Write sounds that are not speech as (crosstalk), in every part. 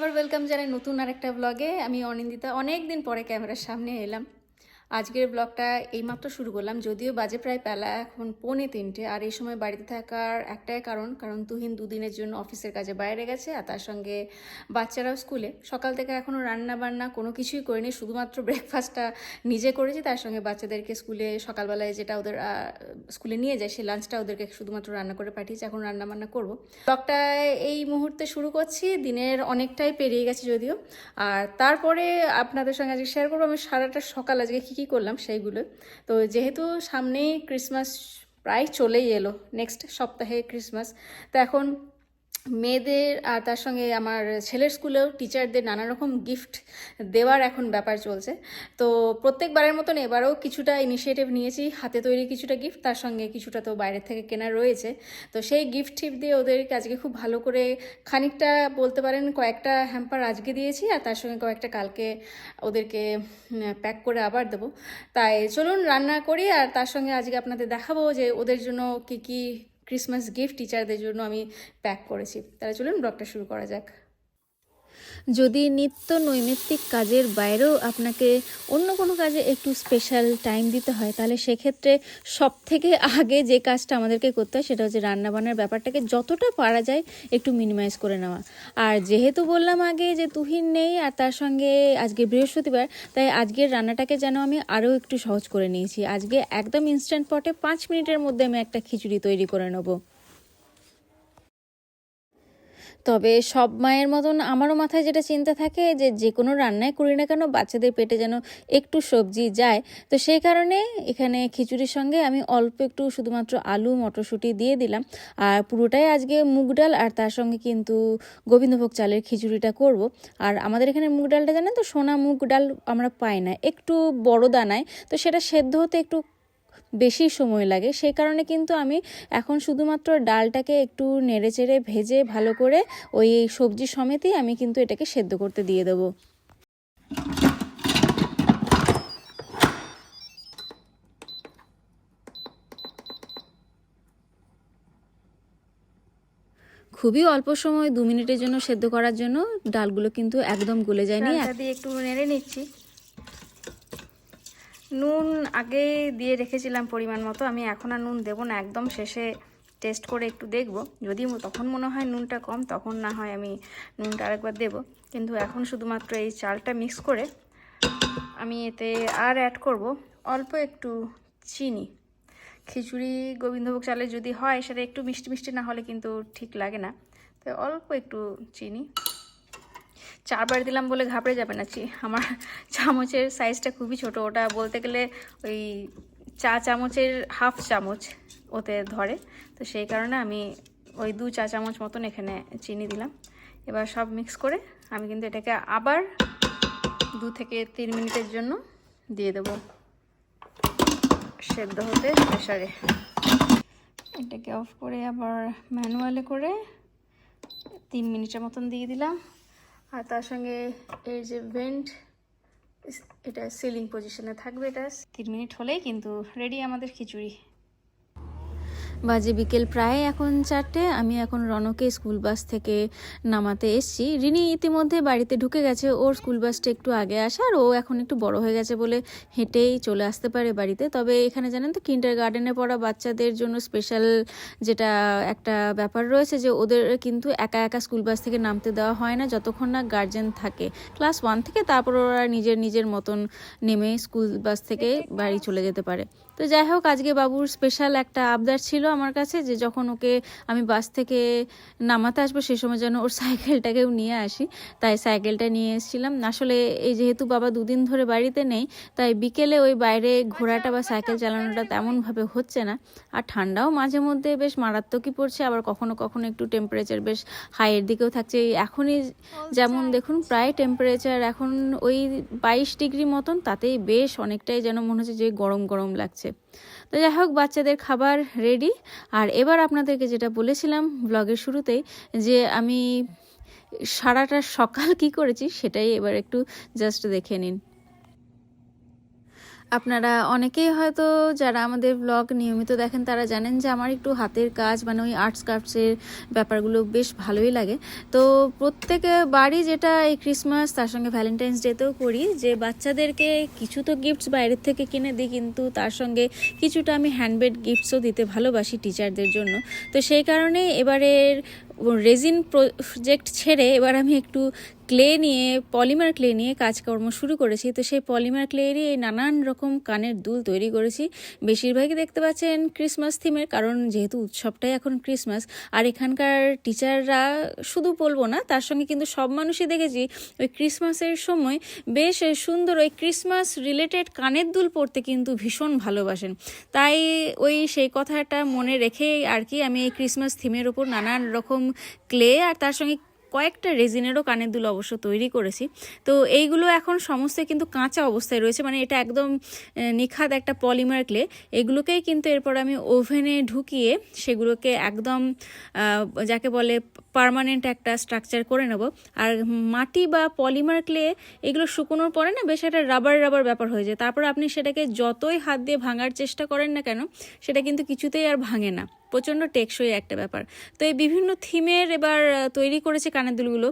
আবার ওয়েলকাম জানাই নতুন আর একটা ব্লগে আমি অনিন্দিতা। অনেক দিন পরে ক্যামেরার সামনে এলাম। আজকের ব্লগটা এইমাত্র শুরু করলাম। যদিও বাজে প্রায় বেলা, এখন পৌনে তিনটে। আর এই সময় বাড়িতে থাকার একটাই কারণ কারণ তুহিন দুদিনের জন্য অফিসের কাজে বাইরে গেছে আর তার সঙ্গে বাচ্চারাও স্কুলে। সকাল থেকে এখনও রান্না বান্না কোনো কিছুই করিনি, শুধুমাত্র ব্রেকফাস্টটা নিজে করেছি। তার সঙ্গে বাচ্চাদেরকে স্কুলে সকালবেলায় যেটা ওদের স্কুলে নিয়ে যায়, সেই লাঞ্চটা ওদেরকে শুধুমাত্র রান্না করে পাঠিয়েছি। এখন রান্না বান্না করব। ব্লগটা এই মুহূর্তে শুরু করছি। দিনের অনেকটাই পেরিয়ে গেছে যদিও। আর তারপরে আপনাদের সঙ্গে আজকে শেয়ার করব। আমি সারাটা সকাল আজকে কী কী করলাম সেইগুলো। তো যেহেতু সামনে ক্রিসমাস প্রায় চলেই এলো নেক্সট সপ্তাহে ক্রিসমাস তো এখন মেয়েদের আর তার সঙ্গে আমার ছেলের স্কুলেও টিচারদের নানা রকম গিফট দেওয়ার এখন ব্যাপার চলছে। তো প্রত্যেকবারের মতন এবারেও কিছুটা ইনিশিয়েটিভ নিয়েছি, হাতে তৈরি কিছুটা গিফট তার সঙ্গে কিছুটা তো বাইরের থেকে কেনা রয়েছে। তো সেই গিফট টিপ দিয়ে ওদেরকে আজকে খুব ভালো করে খানিকটা বলতে পারেন কয়েকটা হ্যাম্পার আজকে দিয়েছি আর তার সঙ্গে কয়েকটা কালকে ওদেরকে প্যাক করে আবার দেবো। তাই চলুন রান্না করি আর তার সঙ্গে আজকে আপনাদের দেখাবো যে ওদের জন্য কী কী ক্রিসমাস গিফট টিচারদের জন্য আমি প্যাক করেছি। তাহলে চলুন ব্লগটা শুরু করা যাক। যদি নিত্য নৈমিত্তিক কাজের বাইরেও আপনাকে অন্য কোনো কাজে একটু স্পেশাল টাইম দিতে হয়, তাহলে সেক্ষেত্রে সব থেকে আগে যে কাজটা আমাদেরকে করতে হয় সেটা হচ্ছে রান্নাবান্নার ব্যাপারটাকে যতটা পারা যায় একটু মিনিমাইজ করে নেওয়া। আর যেহেতু বললাম আগে যে তুহিন নেই আর তার সঙ্গে আজকে বৃহস্পতিবার, তাই আজকের রান্নাটাকে যেন আমি আরও একটু সহজ করে নিয়েছি। আজকে একদম ইনস্ট্যান্ট পটে পাঁচ মিনিটের মধ্যে আমি একটা খিচুড়ি তৈরি করে নেব। তবে সব মায়ের মতন আমারও মাথায় যেটা চিন্তা থাকে যে যে কোনো রান্নায় করি না কেন বাচ্চাদের পেটে যেন একটু সবজি যায়। তো সেই কারণে এখানে খিচুড়ির সঙ্গে আমি অল্প একটু শুধুমাত্র আলু, মটরশুঁটি দিয়ে দিলাম। আর পুরোটাই আজকে মুগ ডাল আর তার সঙ্গে কিন্তু গোবিন্দভোগ চালের খিচুড়িটা করব। আর আমাদের এখানে মুগ ডালটা জানেন তো, সোনা মুগ ডাল আমরা পাই না। একটু বড় দানায়, তো সেটা সেদ্ধ হতে একটু বেশি সময় লাগে। সেই কারণে কিন্তু আমি এখন শুধুমাত্র ডালটাকে একটু নেড়েচেড়ে ভেজে ভালো করে ওই সবজি সমেতেই আমি কিন্তু এটাকে সেদ্ধ করতে দিয়ে দেবো। খুবই অল্প সময় দু মিনিটের জন্য সেদ্ধ করার জন্য ডালগুলো কিন্তু একদম গলে যায়নি। একটু নেড়ে নিচ্ছি। নুন আগে দিয়ে রেখেছিলাম পরিমাণ মতো, আমি এখন আর নুন দেবো না, একদম শেষে টেস্ট করে একটু দেখব। যদি তখন মনে হয় নুনটা কম, তখন না হয় আমি নুনটা আরেকবার দেব। কিন্তু এখন শুধুমাত্র এই চালটা মিক্স করে আমি এতে আর অ্যাড করব। অল্প একটু চিনি। খিচুড়ি গোবিন্দভোগ চালে যদি হয়, সেটা একটু মিষ্টি মিষ্টি না হলে কিন্তু ঠিক লাগে না। তো অল্প একটু চিনি। চারবার দিলাম বলে ঘাবড়ে যাবে না চি আমার চামচের সাইজটা খুবই ছোট। ওটা বলতে গেলে ওই চা চামচের হাফ চামচ ওতে ধরে। তো সেই কারণে আমি ওই দু চা চামচ মতন এখানে চিনি দিলাম। এবার সব মিক্স করে আমি কিন্তু এটাকে আবার দু থেকে তিন মিনিটের জন্য দিয়ে দেবো। সেদ্ধ হতে প্রেশারে এটাকে অফ করে আবার ম্যানুয়ালে করে তিন মিনিটের মতন দিয়ে দিলাম। আর তার সঙ্গে এই যে ভেন্ট এটা সিলিং পজিশনে থাকবে এটা তিন মিনিট হলেই কিন্তু রেডি আমাদের খিচুড়ি। বাজে বিকেল প্রায় এখন চারটে। আমি এখন রনকে স্কুল বাস থেকে নামাতে এসছি। রিনি ইতিমধ্যে বাড়িতে ঢুকে গেছে। ওর স্কুল বাসটা একটু আগে আসে আর ও এখন একটু বড় হয়ে গেছে বলে হেঁটেই চলে আসতে পারে বাড়িতে। তবে এখানে জানেন তো কিন্ডার গার্ডেনে পড়া বাচ্চাদের জন্য স্পেশাল যেটা একটা ব্যাপার রয়েছে যে ওদের কিন্তু একা একা স্কুল বাস থেকে নামতে দেওয়া হয় না যতক্ষণ না গার্জেন থাকে। ক্লাস ওয়ান থেকে তারপর ওরা নিজের নিজের মতন নেমে স্কুল বাস থেকে বাড়ি চলে যেতে পারে। তো যাই হোক, আজকে বাবুর স্পেশাল একটা আবদার ছিল আমার কাছে যে যখন ওকে আমি বাস থেকে নামাতে আসব, সে সময় যেন ওর সাইকেলটাকেও নিয়ে আসি। তাই সাইকেলটা নিয়ে এসেছিলাম। আসলে এই যেহেতু বাবা দুদিন ধরে বাড়িতে নেই, তাই বিকেলে ওই বাইরে ঘোরাটা বা সাইকেল চালানোটা তেমনভাবে হচ্ছে না। আর ঠান্ডাও মাঝে মধ্যে বেশ মারাত্মকই পড়ছে, আবার কখনো কখনো একটু টেম্পারেচার বেশ হাইয়ের দিকেও থাকছে। এখনই যেমন দেখুন, প্রায় টেম্পারেচার এখন ওই বাইশ ডিগ্রি মতন, তাতেই বেশ অনেকটাই যেন মনে হচ্ছে যে গরম গরম লাগছে। তো যাই হোক বাচ্চাদের খাবার রেডি আর এবার আপনাদেরকে যেটা বলেছিলাম ব্লগের শুরুতেই যে আমি সারাটা সকাল কি করেছি সেটাই এবার একটু জাস্ট দেখে নিন। আপনারা অনেকেই হয়তো যারা আমাদের ব্লগ নিয়মিত দেখেন, তারা জানেন যে আমার একটু হাতের কাজ মানে ওই আর্টস ক্রাফটসের ব্যাপারগুলো বেশ ভালোই লাগে। তো প্রত্যেক বাড়ি যেটা এই ক্রিসমাস তার সঙ্গে ভ্যালেন্টাইন্স ডেতেও করি যে বাচ্চাদেরকে কিছু তো গিফটস বাইরের থেকে কিনে দিই, কিন্তু তার সঙ্গে কিছুটা আমি হ্যান্ডমেড গিফটসও দিতে ভালোবাসি টিচারদের জন্য। তো সেই কারণে এবারের রেজিন প্রজেক্ট ছেড়ে এবার আমি একটু ক্লে নিয়ে পলিমার ক্লে নিয়ে কাজকর্ম শুরু করেছি। তো সেই পলিমার ক্লেরই এই নানান রকম কানের দুল তৈরি করেছি। বেশিরভাগই দেখতে পাচ্ছেন ক্রিসমাস থিমের কারণ যেহেতু উৎসবটাই এখন ক্রিসমাস আর এখানকার টিচাররা শুধু বলব না, তার সঙ্গে কিন্তু সব মানুষই দেখেছি, ওই ক্রিসমাসের সময় বেশ সুন্দর ওই ক্রিসমাস রিলেটেড কানের দুল পরতে কিন্তু ভীষণ ভালোবাসেন। তাই ওই সেই কথাটা মনে রেখেই আর কি আমি এই ক্রিসমাস থিমের ওপর নানান রকম ক্লে আর তার সঙ্গে কয়েকটা রেজিনেরও কানের দুল অবশ্য তৈরি করেছি। তো এইগুলো এখন সমস্ত কিন্তু কাঁচা অবস্থায় রয়েছে মানে এটা একদম নিখাত একটা পলিমার ক্লে এগুলোকেই কিন্তু এরপর আমি ওভেনে ঢুকিয়ে সেগুলোকে একদম যাকে বলে পার্মানেন্ট একটা স্ট্রাকচার করে নেব। আর মাটি বা পলিমার ক্লে এগুলো শুকোনোর পরে না বেশ একটা রাবার রাবার ব্যাপার হয়ে যায়। তারপর আপনি সেটাকে যতই হাত দিয়ে ভাঙার চেষ্টা করেন না কেন, সেটা কিন্তু কিছুতেই আর ভাঙে না। প্রচণ্ড টেকসই একটা ব্যাপার। তো এই বিভিন্ন থিমের এবার তৈরি করেছে কানের দুলগুলো।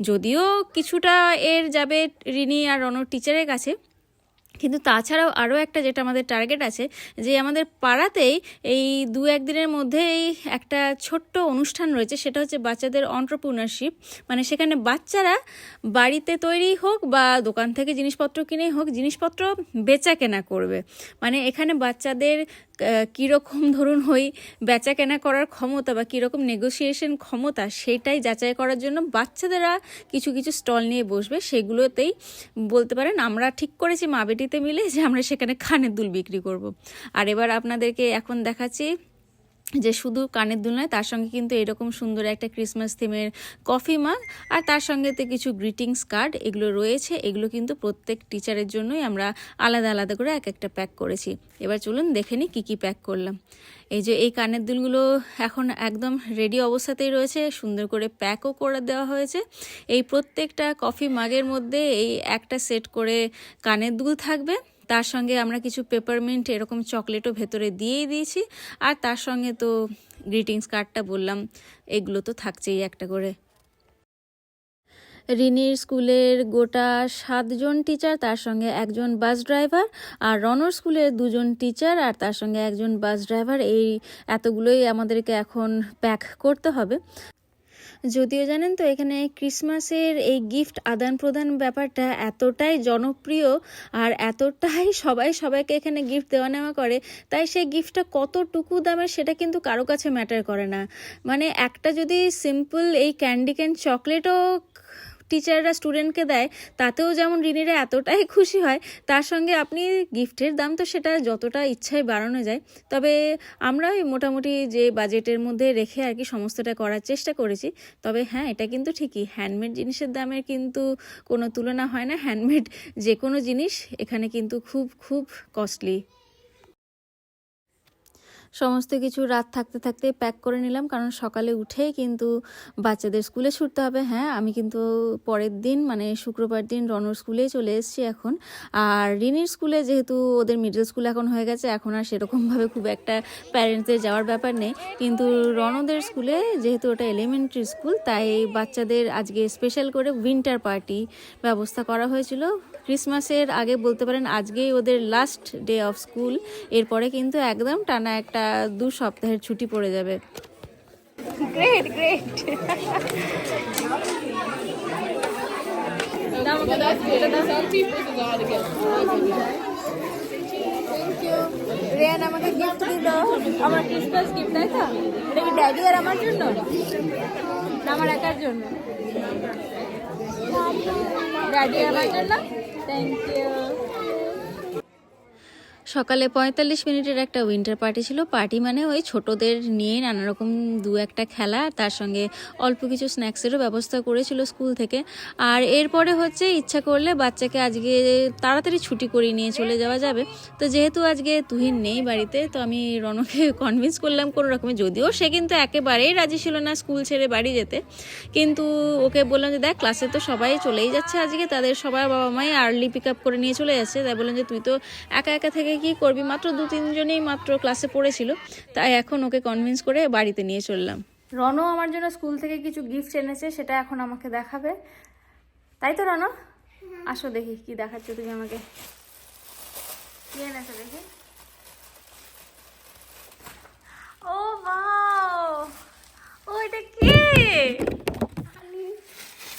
যদিও কিছুটা এর যাবে রিনি আর রনর টিচারের কাছে কিন্তু তাছাড়াও আরও একটা যেটা আমাদের টার্গেট আছে, যে আমাদের পাড়াতেই এই দু একদিনের মধ্যেই একটা ছোট্ট অনুষ্ঠান রয়েছে, সেটা হচ্ছে বাচ্চাদের অন্টারপ্রিনারশিপ মানে সেখানে বাচ্চারা বাড়িতে তৈরি হোক বা দোকান থেকে জিনিসপত্র কিনে হোক, জিনিসপত্র বেচা কেনা করবে। মানে এখানে বাচ্চাদের কীরকম ধরুন ওই বেচা কেনা করার ক্ষমতা বা কীরকম নেগোসিয়েশন ক্ষমতা সেটাই যাচাই করার জন্য বাচ্চাদেরা কিছু কিছু স্টল নিয়ে বসবে, সেগুলোতেই বলতে পারেন আমরা ঠিক করেছি মা বেটিতে মিলে যে আমরা সেখানে খানের দুল বিক্রি করব। আর এবার আপনাদেরকে এখন দেখাচ্ছি যে শুধু কানের দুল নয়, তার সঙ্গে কিন্তু এরকম সুন্দর একটা ক্রিসমাস থিমের কফি মাগ আর তার সঙ্গে তো কিছু গ্রিটিংস কার্ড এগুলো রয়েছে, এগুলো কিন্তু প্রত্যেক টিচারের জন্যই আমরা আলাদা আলাদা করে এক একটা প্যাক করেছি। এবার চলুন দেখে নিই কী কী প্যাক করলাম। এই যে এই কানের দুলগুলো এখন একদম রেডি অবস্থাতেই রয়েছে, সুন্দর করে প্যাকও করে দেওয়া হয়েছে। এই প্রত্যেকটা কফি মাগের মধ্যে এই একটা সেট করে কানের দুল থাকবে। তার সঙ্গে আমরা কিছু পেপারমিন্ট এরকম চকলেটও ভেতরে দিয়েই দিয়েছি। আর তার সঙ্গে তো গ্রিটিংস কার্ডটা বললাম, এগুলো তো থাকছেই একটা করে। রিনির স্কুলের গোটা সাতজন টিচার তার সঙ্গে একজন বাস ড্রাইভার আর রনর স্কুলের দুজন টিচার আর তার সঙ্গে একজন বাস ড্রাইভার এই এতগুলোই আমাদেরকে এখন প্যাক করতে হবে। যদিও জানেন তো, এখানে ক্রিসমাসের এই গিফট আদান প্রদান ব্যাপারটা এতটাই জনপ্রিয় আর এতটাই (laughs) সবাই সবাইকে এখানে গিফট দেওয়া নেওয়া করে, তাই সেই গিফটটা কতটুকু দামের সেটা কিন্তু কারও কাছে ম্যাটার করে না। মানে একটা যদি সিম্পল এই ক্যান্ডি ক্যান চকলেটও টিচাররা স্টুডেন্টকে দেয়, তাতেও যেমন ঋণীরা এতটাই (laughs) খুশি হয়, তার সঙ্গে আপনি গিফটের দাম তো সেটা যতটা ইচ্ছায় বাড়ানো যায়। তবে আমরা ওই মোটামুটি যে বাজেটের মধ্যে রেখে আর কি সমস্তটা করার চেষ্টা করেছি। তবে হ্যাঁ এটা কিন্তু ঠিকই হ্যান্ডমেড জিনিসের দামের কিন্তু কোনো তুলনা হয় না। হ্যান্ডমেড যে কোনো জিনিস এখানে কিন্তু খুব খুব কস্টলি সমস্ত কিছু রাত থাকতে থাকতে প্যাক করে নিলাম, কারণ সকালে উঠেই কিন্তু বাচ্চাদের স্কুলে ছুটতে হবে। হ্যাঁ আমি কিন্তু পরের দিন মানে শুক্রবার দিন রনর স্কুলেই চলে এসেছি এখন। আর রিনির স্কুলে যেহেতু ওদের মিডল স্কুল এখন হয়ে গেছে, এখন আর সেরকমভাবে খুব একটা প্যারেন্টসদের যাওয়ার ব্যাপার নেই। কিন্তু রনদের স্কুলে যেহেতু ওটা এলিমেন্টারি স্কুল তাই বাচ্চাদের আজকে স্পেশাল করে উইন্টার পার্টি ব্যবস্থা করা হয়েছিল। ক্রিসমাসের আগে বলতে পারেন আজকেই ওদের লাস্ট ডে অফ স্কুল এরপরে কিন্তু একদম টানা একটা দু সপ্তাহের ছুটি পড়ে যাবে। আমার আমার একার জন্য। ড্যাডি আমার জন্য? থ্যাংক ইউ সকালে পঁয়তাল্লিশ মিনিটের একটা উইন্টার পার্টি ছিল। পার্টি মানে ওই ছোটদের নিয়ে নানা রকম দু একটা খেলা, তার সঙ্গে অল্প কিছু স্ন্যাক্সেরও ব্যবস্থা করেছিল স্কুল থেকে। আর এরপরে হচ্ছে ইচ্ছা করলে বাচ্চাকে আজকে তাড়াতাড়ি ছুটি করিয়ে নিয়ে চলে যাওয়া যাবে। তো যেহেতু আজকে তুহিন নেই বাড়িতে, তো আমি রনকে (laughs) কনভিন্স করলাম কোনো রকমে। যদিও সে কিন্তু একেবারেই রাজি ছিল না স্কুল ছেড়ে বাড়ি যেতে। কিন্তু ওকে বললাম যে, দেখ ক্লাসে তো সবাই চলেই যাচ্ছে আজকে। তাদের সবার বাবা মাই আর্লি পিক আপ করে নিয়ে চলে যাচ্ছে। তাই বললাম যে, তুই তো একা একা থেকে কি করবি? মাত্র দু তিনজনেই মাত্র ক্লাসে পড়েছিল তাই এখন ওকে কনভিন্স করে বাড়িতে নিয়ে চললাম। রনও আমার জন্য স্কুল থেকে কিছু গিফট এনেছে সেটা এখন আমাকে দেখাবে। তাই তো রন? আসো দেখি কি দেখাচ্ছ তুমি আমাকে। কি এনেছো দেখি? ও বাও ও এটা কে?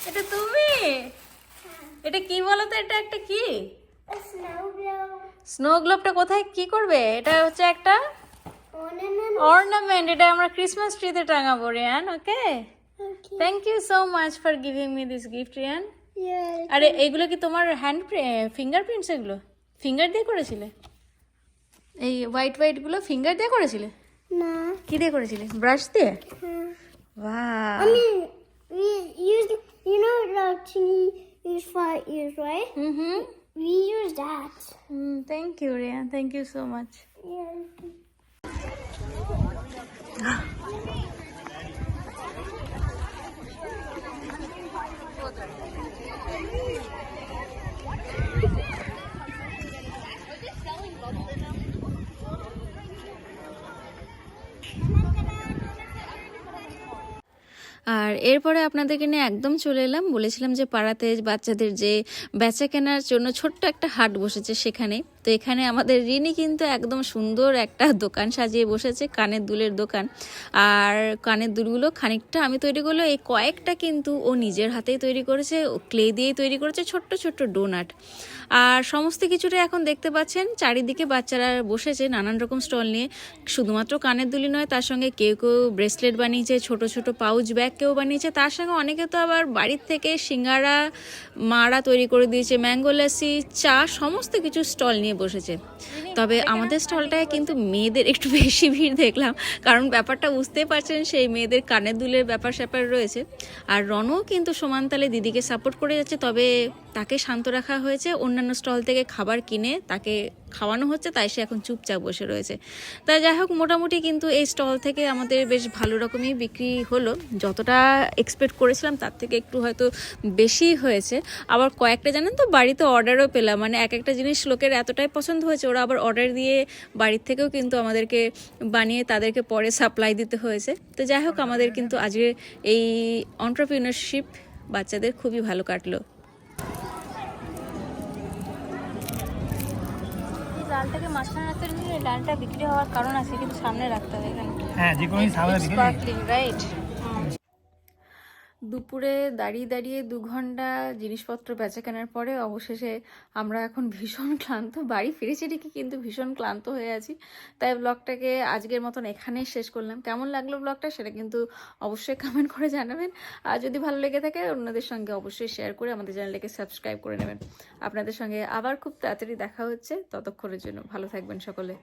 এটা তুমি? এটা কি বলো তো এটা একটা কি. স্নো গ্লোবটা কোথায়? কি করবে? এটা হচ্ছে একটা অর্নামেন্ট এটা আমরা ক্রিসমাস ট্রিতে টাঙাবো Rian okay thank you so much for giving me this gift Rian. আরে এইগুলো কি তোমার হ্যান্ড ফিঙ্গারপ্রিন্টস এগুলো? ফিঙ্গার দিয়ে করেছিলে? এই হোয়াইট হোয়াইটগুলো ফিঙ্গার দিয়ে করেছিলে? Nah. কি দিয়ে করেছিলে? ব্রাশ দিয়ে? Hmm. বাহ I mean, we use you know the thingy use ears, right? We use that. Mm, thank you, Ria. Thank you so much. Yeah. আর এরপরে আপনাদেরকে নিয়ে একদম চলে এলাম। বলেছিলাম যে পাড়াতে বাচ্চাদের যে বেচা কেনার জন্য ছোট্ট একটা হাট বসেছে সেখানে। তো এখানে আমাদের রিনি কিন্তু একদম সুন্দর একটা দোকান সাজিয়ে বসেছে, কানের দুলের দোকান। আর কানের দুলগুলো খানিকটা আমি তৈরি করল এই কয়েকটা কিন্তু ও নিজের হাতেই তৈরি করেছে, ও ক্লে দিয়েই তৈরি করেছে, ছোট্ট ছোট্ট ডোনাট। আর সমস্ত কিছুটা এখন দেখতে পাচ্ছেন, চারিদিকে বাচ্চারা বসেছে নানান রকম স্টল নিয়ে। শুধুমাত্র কানের দুলি নয়, তার সঙ্গে কেউ কেউ ব্রেসলেট বানিয়েছে, ছোট ছোট পাউচ ব্যাগ কেউ বানিয়েছে তার সঙ্গে অনেকে তো আবার বাড়ির থেকে সিঙ্গারা মারা তৈরি করে দিয়েছে ম্যাঙ্গো লাসি চা সমস্ত কিছু স্টল নিয়ে বসেছে। তবে আমাদের স্টলটায় কিন্তু মেয়েদের একটু বেশি ভিড় দেখলাম। কারণ ব্যাপারটা বুঝতেই পারছেন সেই মেয়েদের কানের দুলের ব্যাপার স্যাপার রয়েছে। আর রনও কিন্তু সমানতালে দিদিকে সাপোর্ট করে যাচ্ছে তবে তাকে শান্ত রাখা হয়েছে। অন্যান্য স্টল থেকে খাবার কিনে তাকে খাওয়ানো হচ্ছে, তাই সে এখন চুপচাপ বসে রয়েছে। তাই যাই হোক, মোটামুটি কিন্তু এই স্টল থেকে আমাদের বেশ ভালো রকমই বিক্রি হলো। যতটা এক্সপেক্ট করেছিলাম, তার থেকে একটু হয়তো বেশি হয়েছে। আবার কয়েকটা, জানেন তো, বাড়িতে অর্ডারও পেলাম। মানে এক একটা জিনিস লোকের এতটাই পছন্দ হয়েছে, ওরা আবার অর্ডার দিয়ে বাড়ির থেকেও কিন্তু আমাদেরকে বানিয়ে তাদেরকে পরে সাপ্লাই দিতে হয়েছে। তো যাই হোক, আমাদের কিন্তু আজকে এই অন্টারপ্রিনারশিপ বাচ্চাদের খুবই ভালো কাটলো। ডালটাকে মাঝখানে রাখতে হলে ডালটা বিক্রি হওয়ার কারণ আছে কিন্তু সামনে রাখতে হবে এখানে। হ্যাঁ যে কোনো সামনে রাখতে রাইট দুপুরে দাঁড়িয়ে দাঁড়িয়ে দু ঘণ্টা জিনিসপত্র বেচা কেনার পরে অবশেষে আমরা এখন ভীষণ (laughs) ক্লান্ত। বাড়ি ফিরেছি ঠিকই, কিন্তু ভীষণ ক্লান্ত হয়ে আছি। তাই ব্লগটাকে আজকের মতন এখানেই শেষ করলাম। কেমন লাগল ব্লগটা সেটা কিন্তু অবশ্যই কমেন্ট করে জানাবেন। আর যদি ভালো লেগে থাকে, অন্যদের সঙ্গে অবশ্যই শেয়ার করে আমাদের চ্যানেলটাকে সাবস্ক্রাইব করে নেবেন। আপনাদের সঙ্গে আবার খুব তাড়াতাড়ি দেখা হচ্ছে। ততক্ষণের জন্য ভালো থাকবেন সকলে।